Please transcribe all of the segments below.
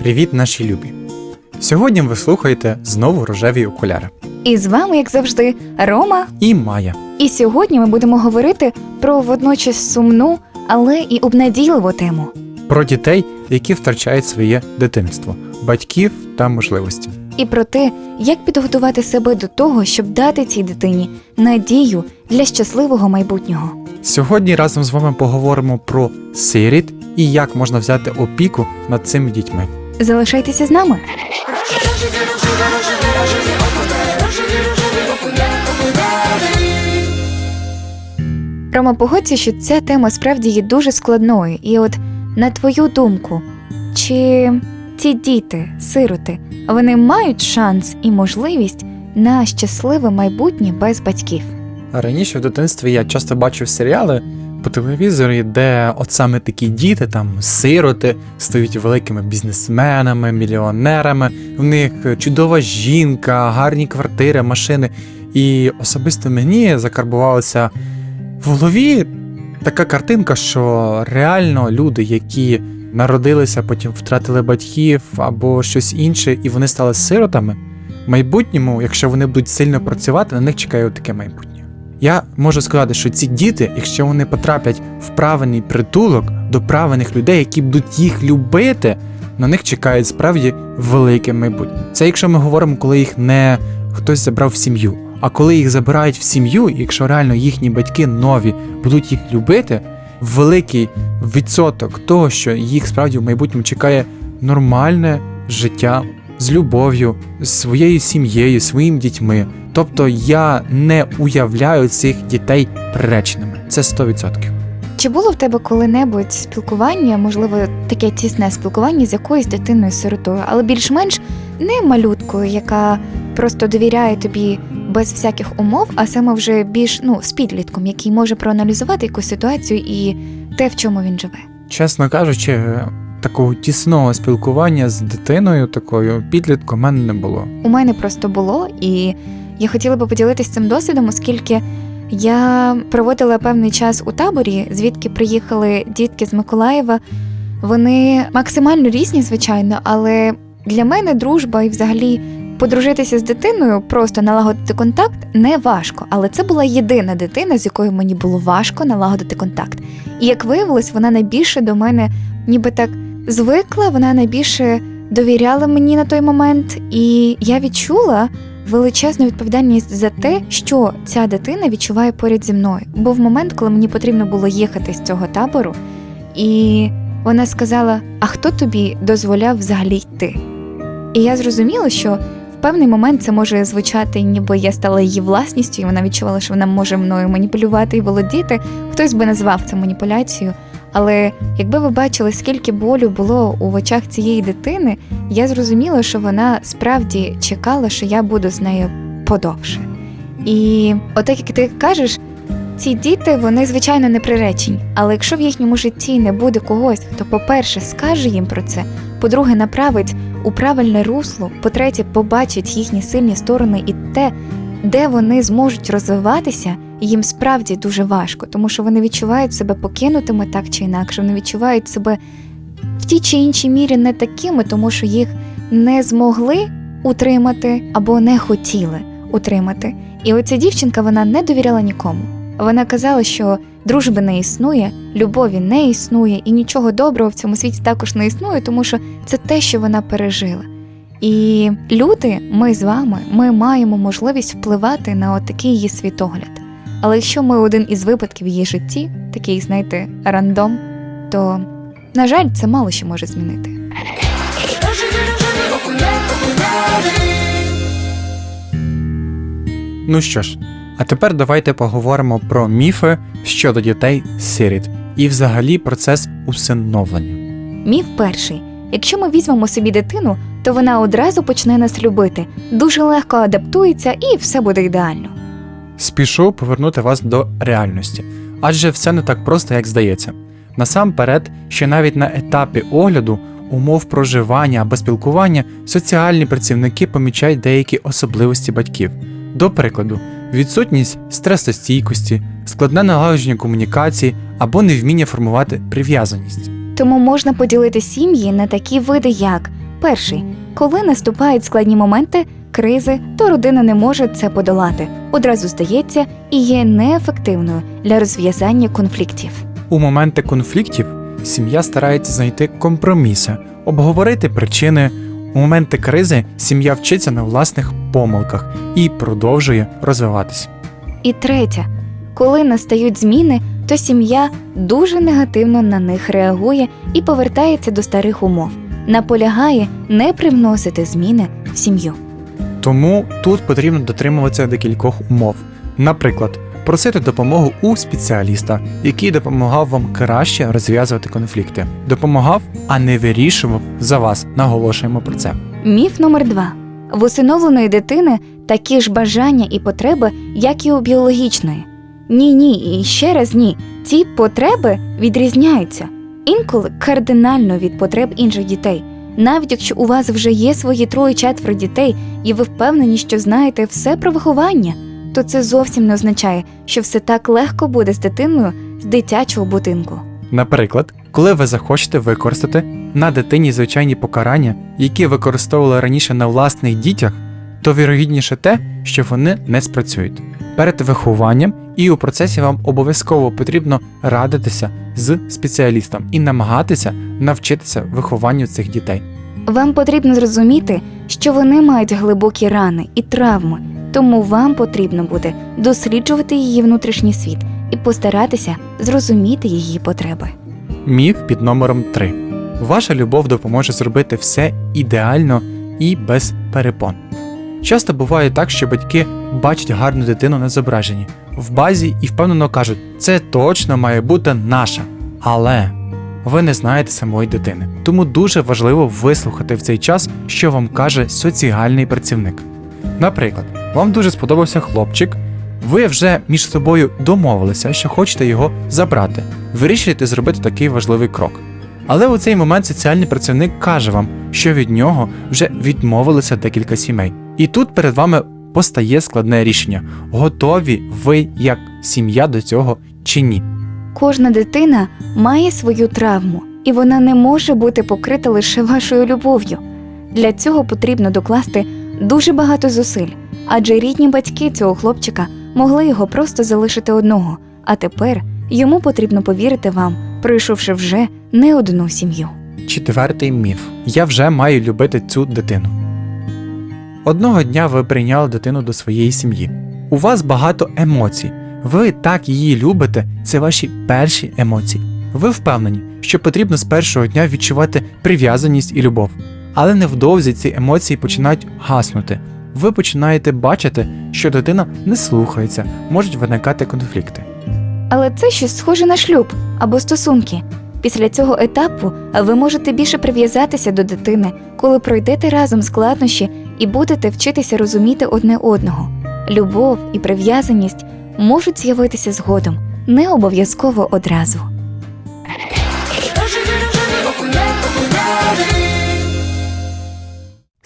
Привіт, наші любі! Сьогодні ви слухаєте знову рожеві окуляри. І з вами, як завжди, Рома. І Майя. І сьогодні ми будемо говорити про водночас сумну, але і обнадійливу тему. Про дітей, які втрачають своє дитинство, батьків та можливості. І про те, як підготувати себе до того, щоб дати цій дитині надію для щасливого майбутнього. Сьогодні разом з вами поговоримо про сиріт і як можна взяти опіку над цими дітьми. Залишайтеся з нами. Рома, погодься, що ця тема справді є дуже складною. І от на твою думку, чи ці діти, сироти, вони мають шанс і можливість на щасливе майбутнє без батьків? Раніше в дитинстві я часто бачив серіали по телевізорі, де от саме такі діти, там сироти, стають великими бізнесменами, мільйонерами. В них чудова жінка, гарні квартири, машини. І особисто мені закарбувалася в голові така картинка, що реально люди, які народилися, потім втратили батьків або щось інше, і вони стали сиротами. В майбутньому, якщо вони будуть сильно працювати, на них чекає таке майбутнє. Я можу сказати, що ці діти, якщо вони потраплять в правильний притулок до правильних людей, які будуть їх любити, на них чекає справді велике майбутнє. Це якщо ми говоримо, коли їх не хтось забрав в сім'ю. А коли їх забирають в сім'ю, якщо реально їхні батьки нові будуть їх любити, великий відсоток того, що їх справді в майбутньому чекає нормальне життя з любов'ю, з своєю сім'єю, своїми дітьми. Тобто я не уявляю цих дітей приреченими. Це 100%. Чи було в тебе коли-небудь спілкування, можливо, таке тісне спілкування з якоюсь дитиною сиротою, але більш-менш не малюткою, яка просто довіряє тобі без всяких умов, а саме вже більш ну з підлітком, який може проаналізувати якусь ситуацію і те, в чому він живе? Чесно кажучи, такого тісного спілкування з дитиною, такою підлітком, в мене не було. У мене просто було, і я хотіла би поділитися цим досвідом, оскільки я проводила певний час у таборі, звідки приїхали дітки з Миколаєва. Вони максимально різні, звичайно, але для мене дружба і взагалі подружитися з дитиною, просто налагодити контакт не важко. Але це була єдина дитина, з якою мені було важко налагодити контакт. І як виявилось, вона найбільше до мене ніби так звикла, вона найбільше довіряла мені на той момент, і я відчула величезну відповідальність за те, що ця дитина відчуває поряд зі мною. Був момент, коли мені потрібно було їхати з цього табору, і вона сказала: А хто тобі дозволяв взагалі йти? І я зрозуміла, що певний момент це може звучати, ніби я стала її власністю, і вона відчувала, що вона може мною маніпулювати і володіти. Хтось би назвав це маніпуляцією. Але якби ви бачили, скільки болю було у очах цієї дитини, я зрозуміла, що вона справді чекала, що я буду з нею подовше. І отак, як ти кажеш, ці діти вони звичайно не приречені. Але якщо в їхньому житті не буде когось, хто, по-перше, скаже їм про це, по-друге, направить у правильне русло, по-третє, побачить їхні сильні сторони і те, де вони зможуть розвиватися, їм справді дуже важко, тому що вони відчувають себе покинутими так чи інакше, вони відчувають себе в тій чи іншій мірі не такими, тому що їх не змогли утримати або не хотіли утримати. І оця дівчинка вона не довіряла нікому. Вона казала, що дружби не існує, любові не існує, і нічого доброго в цьому світі також не існує, тому що це те, що вона пережила. І люди, ми з вами, ми маємо можливість впливати на отакий її світогляд. Але якщо ми один із випадків її житті, такий, знаєте, рандом, то, на жаль, це мало що може змінити. Ну що ж, а тепер давайте поговоримо про міфи щодо дітей сиріт і взагалі процес усиновлення. Міф перший: якщо ми візьмемо собі дитину, то вона одразу почне нас любити, дуже легко адаптується і все буде ідеально. Спішу повернути вас до реальності, адже все не так просто, як здається. Насамперед, ще навіть на етапі огляду умов проживання або спілкування соціальні працівники помічають деякі особливості батьків. До прикладу, відсутність стресостійкості, складне налагодження комунікації або невміння формувати прив'язаність. Тому можна поділити сім'ї на такі види, як перший, коли наступають складні моменти, кризи, то родина не може це подолати, одразу здається і є неефективною для розв'язання конфліктів. У моменти конфліктів сім'я старається знайти компроміси, обговорити причини. У моменти кризи сім'я вчиться на власних помилках і продовжує розвиватися. І третє, коли настають зміни, то сім'я дуже негативно на них реагує і повертається до старих умов, наполягає не привносити зміни в сім'ю. Тому тут потрібно дотримуватися декількох умов. Наприклад, просити допомогу у спеціаліста, який допомагав вам краще розв'язувати конфлікти. Допомагав, а не вирішував за вас. Наголошуємо про це. Міф номер два: в усиновленої дитини такі ж бажання і потреби, як і у біологічної. Ні, ні, і ще раз ні. Ці потреби відрізняються інколи кардинально від потреб інших дітей. Навіть якщо у вас вже є свої троє-четверо дітей, і ви впевнені, що знаєте все про виховання, то це зовсім не означає, що все так легко буде з дитиною з дитячого будинку. Наприклад, коли ви захочете використати на дитині звичайні покарання, які використовували раніше на власних дітях, то вірогідніше те, що вони не спрацюють. Перед вихованням і у процесі вам обов'язково потрібно радитися з спеціалістом і намагатися навчитися вихованню цих дітей. Вам потрібно зрозуміти, що вони мають глибокі рани і травми, тому вам потрібно буде досліджувати її внутрішній світ і постаратися зрозуміти її потреби. Міф під номером 3. Ваша любов допоможе зробити все ідеально і без перепон. Часто буває так, що батьки бачать гарну дитину на зображенні в базі і впевнено кажуть, це точно має бути наша. Але ви не знаєте самої дитини. Тому дуже важливо вислухати в цей час, що вам каже соціальний працівник. Наприклад, вам дуже сподобався хлопчик, ви вже між собою домовилися, що хочете його забрати. Вирішуєте зробити такий важливий крок. Але у цей момент соціальний працівник каже вам, що від нього вже відмовилися декілька сімей. І тут перед вами постає складне рішення: готові ви як сім'я до цього чи ні. Кожна дитина має свою травму, і вона не може бути покрита лише вашою любов'ю. Для цього потрібно докласти дуже багато зусиль, адже рідні батьки цього хлопчика могли його просто залишити одного, а тепер йому потрібно повірити вам, пройшовши вже не одну сім'ю. Четвертий міф: я вже маю любити цю дитину. Одного дня ви прийняли дитину до своєї сім'ї. У вас багато емоцій. Ви так її любите, це ваші перші емоції. Ви впевнені, що потрібно з першого дня відчувати прив'язаність і любов. Але невдовзі ці емоції починають гаснути. Ви починаєте бачити, що дитина не слухається, можуть виникати конфлікти. Але це щось схоже на шлюб або стосунки. Після цього етапу ви можете більше прив'язатися до дитини, коли пройдете разом складнощі і будете вчитися розуміти одне одного. Любов і прив'язаність можуть з'явитися згодом, не обов'язково одразу.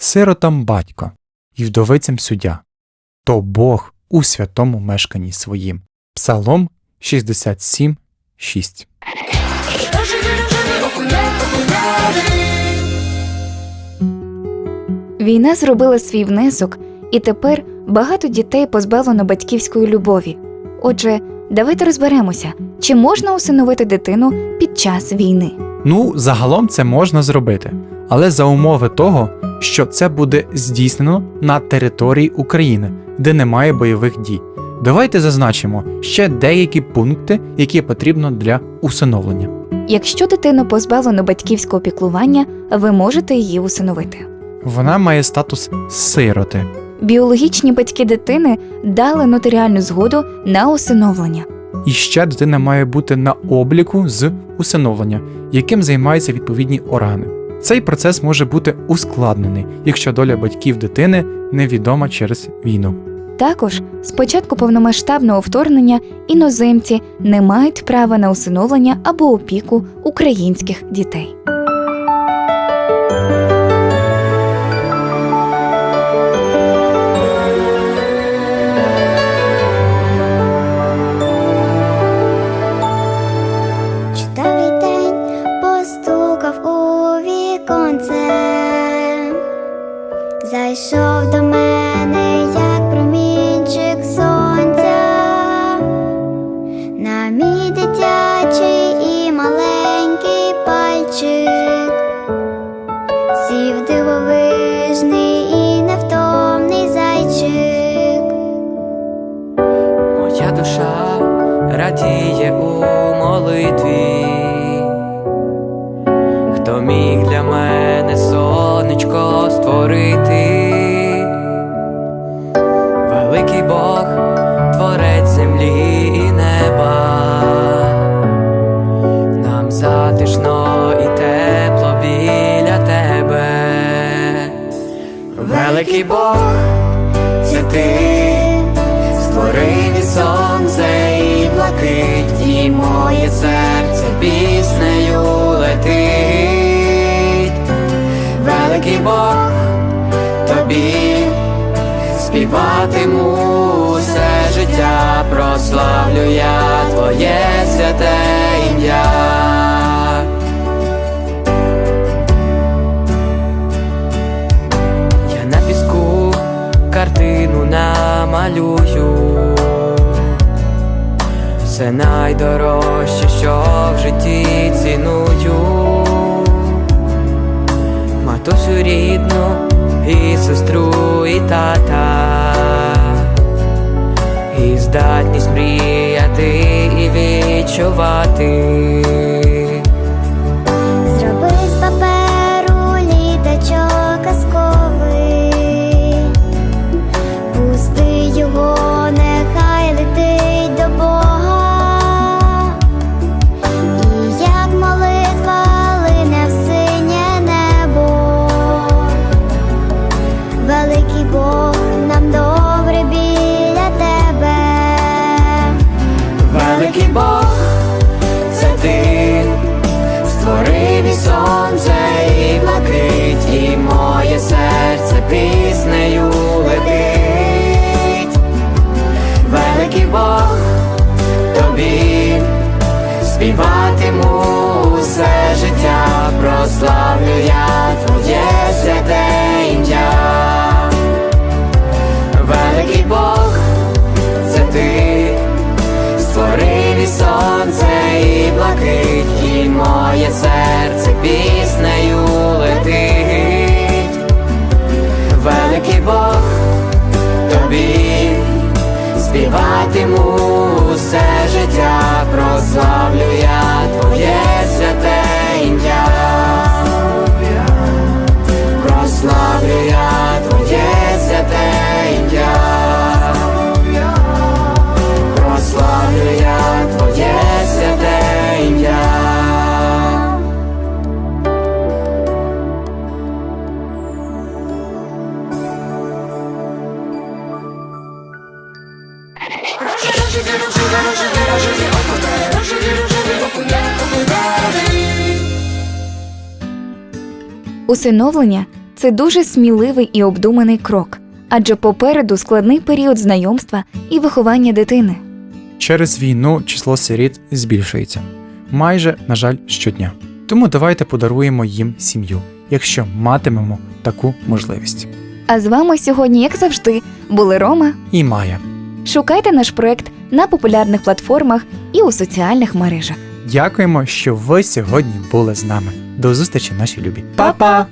Сиротам батько і вдовицям суддя, то Бог у святому мешканні своїм. Псалом 67, 6. Війна зробила свій внесок, і тепер багато дітей позбавлено батьківської любові. Отже, давайте розберемося, чи можна усиновити дитину під час війни. Ну, загалом це можна зробити, але за умови того, що це буде здійснено на території України, де немає бойових дій. Давайте зазначимо ще деякі пункти, які потрібно для усиновлення. Якщо дитину позбавлено батьківського піклування, ви можете її усиновити. Вона має статус сироти. Біологічні батьки дитини дали нотаріальну згоду на усиновлення. І ще дитина має бути на обліку з усиновлення, яким займаються відповідні органи. Цей процес може бути ускладнений, якщо доля батьків дитини невідома через війну. Також з початку повномасштабного вторгнення іноземці не мають права на усиновлення або опіку українських дітей. Створити, великий Бог, творець землі і неба, нам затишно і тепло біля тебе, великий Бог, це ти. Створив і сонце і блакить, і моє серце піснею летить. Великий Бог, співатиму все життя, прославлю я твоє святе ім'я. Я на піску картину намалюю. Все найдорожче, що в житті ціную. Матусю рідну і сестру, і тата. Здатність мріяти і відчувати. Усиновлення це дуже сміливий і обдуманий крок, адже попереду складний період знайомства і виховання дитини. Через війну число сиріт збільшується. Майже, на жаль, щодня. Тому давайте подаруємо їм сім'ю, якщо матимемо таку можливість. А з вами сьогодні, як завжди, були Рома. І Майя. Шукайте наш проект на популярних платформах і у соціальних мережах. Дякуємо, що ви сьогодні були з нами. До зустрічі, наші любі. Па-па!